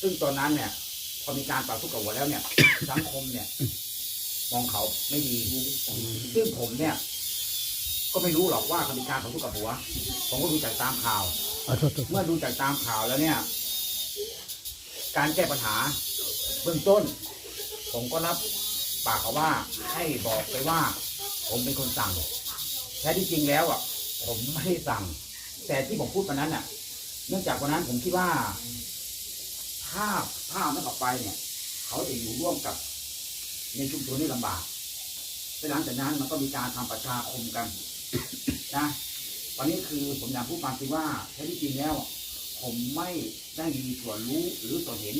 ซึ่งตอนนั้นเนี่ย พอมีการปรับทุกข์กับหัวแล้วเนี่ย สังคมเนี่ย มองเขาไม่ดี ซึ่งผมเนี่ย ก็ไม่รู้หรอกว่าเขามีการปรับทุกข์กับหัว ผมก็ดูจากตามข่าวอ๋อโทษโทษเมื่อดูจากตามข่าวแล้วเนี่ย การแก้ปัญหา เบื้องต้น ผมก็รับปากเขาว่าให้บอกไปว่า ผมเป็นคนสั่งแท้ที่จริงแล้วอะ ผมไม่ได้สั่ง แต่ที่ผมพูดวันนั้นน่ะ เนื่องจากวันนั้นผมคิดว่า ถ้าถ้าไม่ออกไปเนี่ย เขาจะอยู่ร่วมกับ ในชุมชนนี่ลำบากและหลังจากนั้นมันก็มีการทำประชาคมกันนะวันนี้คือผมอยากพูดความจริงว่าแท้ที่จริงแล้ว ผมไม่ได้มีส่วนรู้หรือส่วนเห็น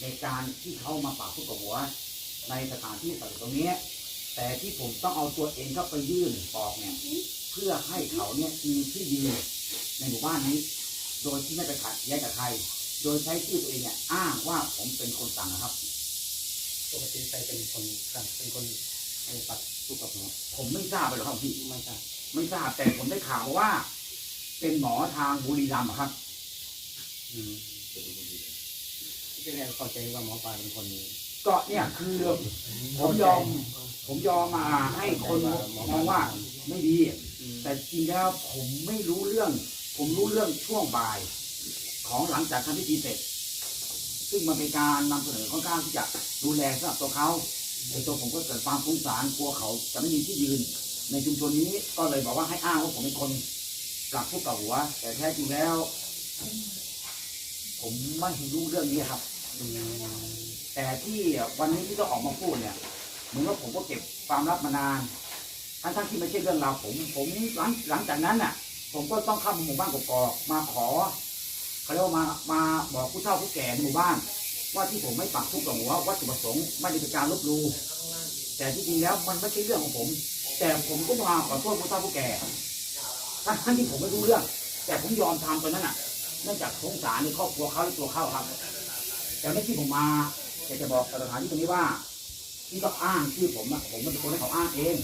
ในการที่เขามาปากทุกข์กับหัว ในสถานที่ต่างตรงนี้ แต่ที่ผมต้องเอาตัวเองเข้าไปยื่นปอกเนี่ย เพื่อให้เขาเนี่ยมีที่ยืนในหมู่บ้านนี้ โดยที่ไม่ไปขัดแย้งกับใคร โดยใช้ชื่อตัวเองเนี่ยอ้างว่าผมเป็นคนสั่งนะครับ ปกติใครเป็นคนสั่งเป็นคนเอาปัดทุกข์กับหัวผมไม่ทราบไปหรอกครับพี่ ไม่ทราบไม่ทราบแต่ผมได้ข่าวมาว่า เป็นหมอทางบุรีรัมย์อะครับ อืมที่แรกเข้าใจว่าหมอปลาเป็นคนก็เนี่ยคือผมยอม ผมยอมมาให้คนมองว่าไม่ดี อืมแต่จริงแล้วผมไม่รู้เรื่อง ผมรู้เรื่องช่วงบ่าย ของหลังจากทำพิธีเสร็จ ซึ่งมันเป็นการนำเสนอค่อนข้างที่จะดูแลสำหรับตัวเขาในตัวผมก็เกิดความสงสารกลัวเขาจะไม่มีที่ยืน ในชุมชนนี้ก็เลยบอกว่าให้อ้างว่าผมเป็นคนกลับผู้กับหัว แต่แท้จริงแล้ว ผมไม่รู้เรื่องนี้ครับ แต่ที่วันนี้ที่ต้องออกมาพูดเนี่ยเหมือนว่าผมก็เก็บความลับมานานทั้งทั้งๆที่ไม่ใช่เรื่องราวผม ผมหลังหลังจากนั้นน่ะ ผมก็ต้องเข้ามาหมู่บ้านกอกมาขอ เขาเรียกว่ามามาบอกผู้เฒ่าผู้แก่ในหมู่บ้าน ว่าที่ผมไม่ปักทุกข์กับหัววัตถุประสงค์ไม่ได้เป็นการลบลู่แต่ที่จริงแล้วมันไม่ใช่เรื่องของผม แต่ผมก็มาขอโทษผู้เฒ่าผู้แก่ทั้งที่ผมไม่รู้เรื่อง แต่ผมยอมทำตอนนั้นน่ะเนื่องจากสงสารในครอบครัวเขาและตัวเขาครับ แต่ไม่ที่ผมมาอยากจะบอกสถานที่ตรงนี้ว่า ที่เขาอ้างชื่อผมอะผมเป็นคนให้เขาอ้างเอง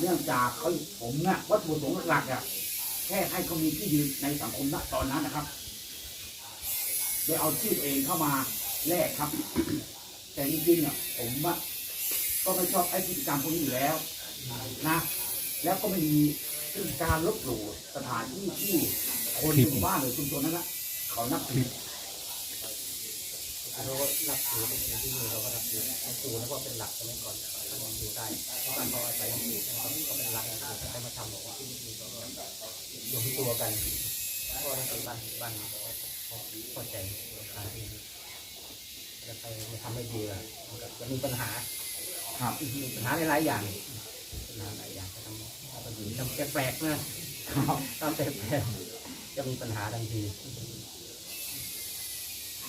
เนื่องจากเขาผมเนี่ยวัตถุประสงค์หลักๆอะแค่ให้เขามีที่ยืนในสังคมณตอนนั้นนะครับ โดยเอาชื่อเองเข้ามาแลกครับ แต่จริงๆอะผมอะก็ไม่ชอบไอ้พฤติกรรมพวกนี้อยู่แล้วนะ แล้วก็ไม่มีการลบหลู่สถานที่ที่คนในหมู่บ้านหรือชุมชนนั้นนะเขานับถือเราก็รับถือเป็นที่นี่เราก็รับถือเอาตัวแล้วก็เป็นหลักสมัยก่อนท่านอยู่ได้บ้านเขาอาศัยอยู่นะครับก็เป็นหลักนะครับใครมาทำบอกว่าที่นี่ก็อยู่ที่ตัวกันก็ได้เป็นบ้านบ้าน เข้าใจการที่แล้วใครมาทำไม่ดีอะมันก็จะมีปัญหาครับมีปัญหาหลายๆอย่างปัญหาหลายอย่างจะทำทำดีทำแปลกๆนะครับทำแปลกๆจะมีปัญหาทันที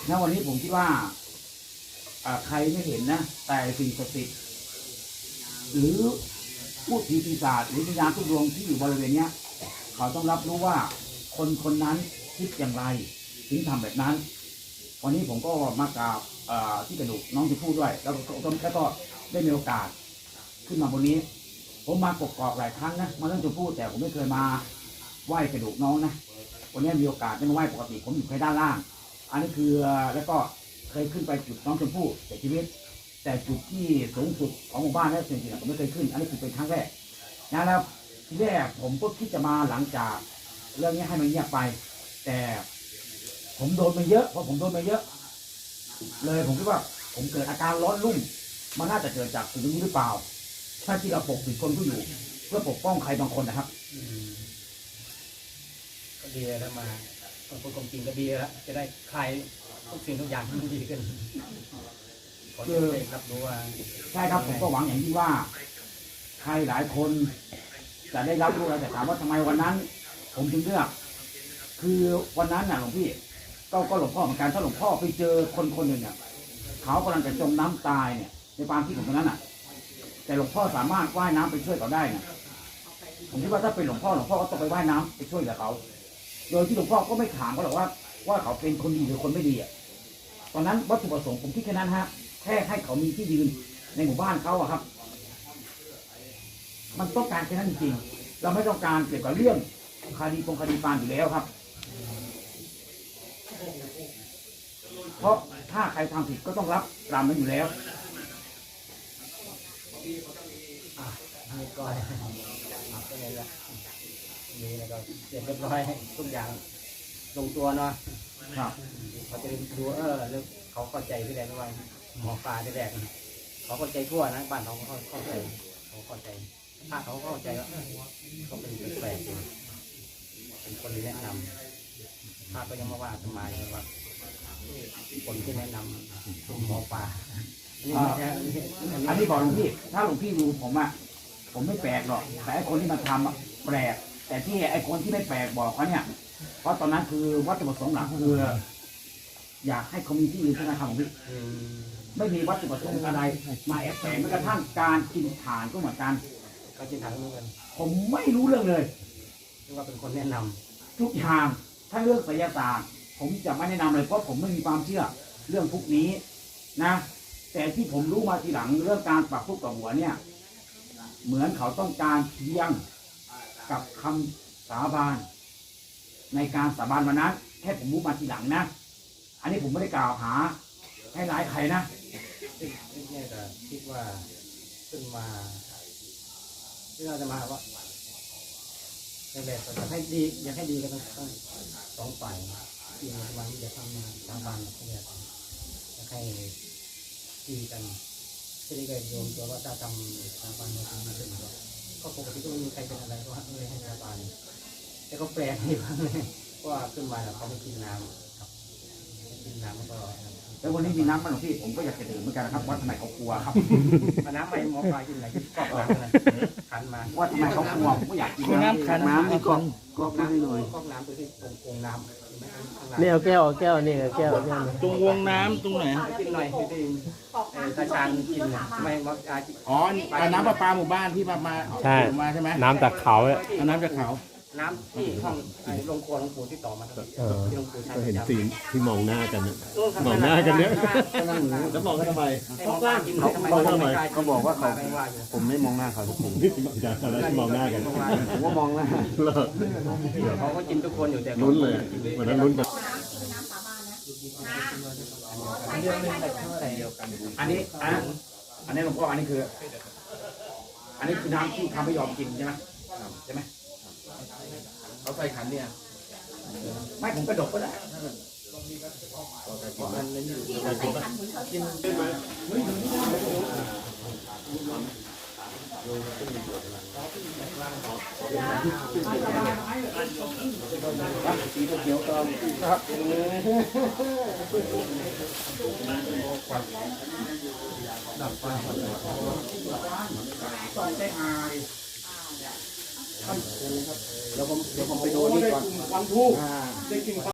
ณวันนี้ผมคิดว่าอ่าใครไม่เห็นนะ แต่สิ่งศักดิ์สิทธิ์หรือพูดผีปีศาจหรือวิญญาณทุกดวงที่อยู่บริเวณเนี้ย เขาต้องรับรู้ว่าคนคนนั้นคิดอย่างไร ถึงทำแบบนั้น วันนี้ผมก็มากราบที่กระดูกน้องจะพูดด้วย แล้วก็แล้วก็ได้มีโอกาส ขึ้นมาบนนี้ ผมมากกอกหลายครั้งนะมาเรื่องจะพูดแต่ผมไม่เคยมาไหว้กระดูกน้องนะวันนี้มีโอกาสได้มาไหว้ปกติ ผมอยู่แค่ด้านล่าง อันนี้คือแล้วก็เคยขึ้นไปจุดน้องชมพู่เสียชีวิต แต่จุดที่สูงสุดของหมู่บ้านและสิ่งที่ผมไม่เคยขึ้น อันนี้คือเป็นครั้งแรกนะแล้วทีแรกผมก็คิดจะมาหลังจาก เรื่องนี้ให้มันเงียบไป แต่ ผมโดนมาเยอะเพราะผมโดนมาเยอะ เลยผมคิดว่า ผมเกิดอาการร้อนรุ่ม มันน่าจะเกิดจากสิ่งนี้หรือเปล่า ถ้าที่เราปกปิดคนผู้อยู่ เพื่อปกป้องใครบางคนนะครับอืมก็ดีแล้วมาคนพูดความจริงก็ดีแล้วจะได้คลายทุกสิ่งทุกอย่างที่มันดีขึ้นขอให้ได้รับรู้ว่าใช่ครับผมก็หวังอย่างยิ่งว่า ใครหลายคนจะได้รับรู้แล้วแต่ถามว่าทำไมวันนั้น ผมถึงเลือก คือวันนั้นน่ะหลวงพี่ ก็ก็หลวงพ่อเหมือนกันถ้าหลวงพ่อไปเจอคนคนหนึ่งเนี่ยเขากำลังจะจมน้ำตายเนี่ย ในความคิดของตรงนั้นน่ะ แต่หลวงพ่อสามารถว่ายน้ำไปช่วยเขาได้นี่ยผมคิดว่าถ้าเป็นหลวงพ่อหลวงพ่อก็ต้องไปว่ายน้ำไปช่วยเหลือเขา โดยที่หลวงพ่อก็ไม่ถามเขาหรอกว่า ว่าเขาเป็นคนดีหรือคนไม่ดีอะตอนนั้นวัตถุประสงค์ผมคิดแค่นั้นฮะแค่ให้เขามีที่ยืนในหมู่บ้านเขาอะครับ มันต้องการแค่นั้นจริงเราไม่ต้องการเกี่ยวกับเรื่องคดีปงคดีปานอยู่แล้วครับ เพราะถ้าใครทำผิดก็ต้องรับกรรมมันอยู่แล้วอะนี่ก็อะก็เลยละนี่แล้วก็เสร็จเรียบร้อยทุกอย่างลงตัวเนาะครับเขาจะดูเออแล้วเขาเข้าใจที่แรกว่าหมอปลาที่แรกเขาเข้าใจทั่วนะบ้านเขาเขาเข้าใจเขาเข้าใจถ้าเขาเข้าใจว่าเออเขาเป็นแปลกๆอยู่เป็นคนแนะนำถ้าก็ยังมาว่าทำไมว่า คนที่แนะนำคือหมอปลานี่ไม่ใช่อันนี้บอกหลวงพี่ถ้าหลวงพี่รู้ผมอะผมไม่แปลกหรอก แต่ไอ้คนที่มาทำอะแปลก แต่ที่ไอ้คนที่ไม่แปลกบอกเขาเนี่ย เพราะตอนนั้นคือวัตถุประสงค์หลักคือ อยากให้เขามีที่ยืนใช่ไหมครับหลวงพี่อืมไม่มีวัตถุประสงค์อะไร มาแอบแฝงแม้กระทั่งการกินฐานก็เหมือนกันก็จินถามเหมือนกันผมไม่รู้เรื่องเลยที่ว่าเป็นคนแนะนำทุกอย่างถ้าเรื่องไสยศาสตร์ ผมจะไม่แนะนำเลยเพราะผมไม่มีความเชื่อเรื่องพวกนี้นะ แต่ที่ผมรู้มาทีหลังเรื่องการปักทุกกับหัวเนี่ย เหมือนเขาต้องการเพียงกับคำสาบาน ในการสาบานวันนั้นแค่ผมรู้มาทีหลังนะ อันนี้ผมไม่ได้กล่าวหา ให้ร้ายใครนะ เนี่ยก็คิดว่าขึ้นมาที่เราจะมาว่าแรกๆก็อยากให้ดีอยากให้ดีกันทั้งทั้งสองฝ่าย ที่วันที่จะทำงานสถาบันเนี่ยอยากให้ดีกันที่นี่ก็โยมตัวว่าจะทำสถาบันมาทำมาถึงก็ปกติก็ไม่มีใครเป็นอะไรก็เลยให้สถาบันแต่ก็แปลกอีกครั้งนึงเพราะว่าขึ้นมาแล้วเขาไม่กินน้ำครับกินน้ำก็ แล้ววันนี้มีน้ำมันหรอพี่ผมก็อยากจะดื่มเหมือนกันนะครับว่าทำไมเขากลัวครับมาน้ำไปหมอปลากินอะไรกินกอกน้ำนะขันมาว่าทำไมเขากลัวผมก็อยากกินมีน้ำขันน้ำนี่ก่อนกอกน้ำหน่อยกอกน้ำไปที่ตรงกงน้ำเห็นไหมข้างหลังนี่เอาแก้วเอาแก้วนี่เอาแก้วเอาแก้วตรงวงน้ำตรงไหนกินหน่อยที่ที่เอ่อตาชานกินน่ะทำไมว่าอาจิอ๋อนี่อ่าน้ำประปาหมู่บ้านที่มามาใช่เอามาใช่ไหมน้ำจากเขาเนี่ยเอาน้ำจากเขา น้ำที่ห้องไอ้โรงครัวหลวงปู่ที่ต่อมาเออที่หลวงปู่ใช้ก็เห็นสีที่มองหน้ากันเนี่ยมมองหน้ากันเนี่ยแล้วมองกันทำไมให้หมอปลากินหน่อยทำไมเขาทำไมเขาบอกว่าเขาไม่ว่าอยู่ผมไม่มองหน้าเขาผมนี่มองหน้ากันแล้วมองหน้ากันผมว่ามองหน้าเลิกเขาก็กินทุกคนอยู่แต่ลุ้นเลยวันนั้นลุ้นกัน อันนี้อันนั้นอันนี้หลวงพ่ออันนี้คือ อันนี้คือน้ำที่ทำไม่ยอมกินใช่ไหมใช่ไหม เขาใส่ขันเนี่ย ไม่ผมกระดกก็ได้สีเขียวตอนครับต้องได้อาย เดี๋ยวผมเดี๋ยวผมไปดูนี่ก่อนฟังทูกอ่า ได้กิน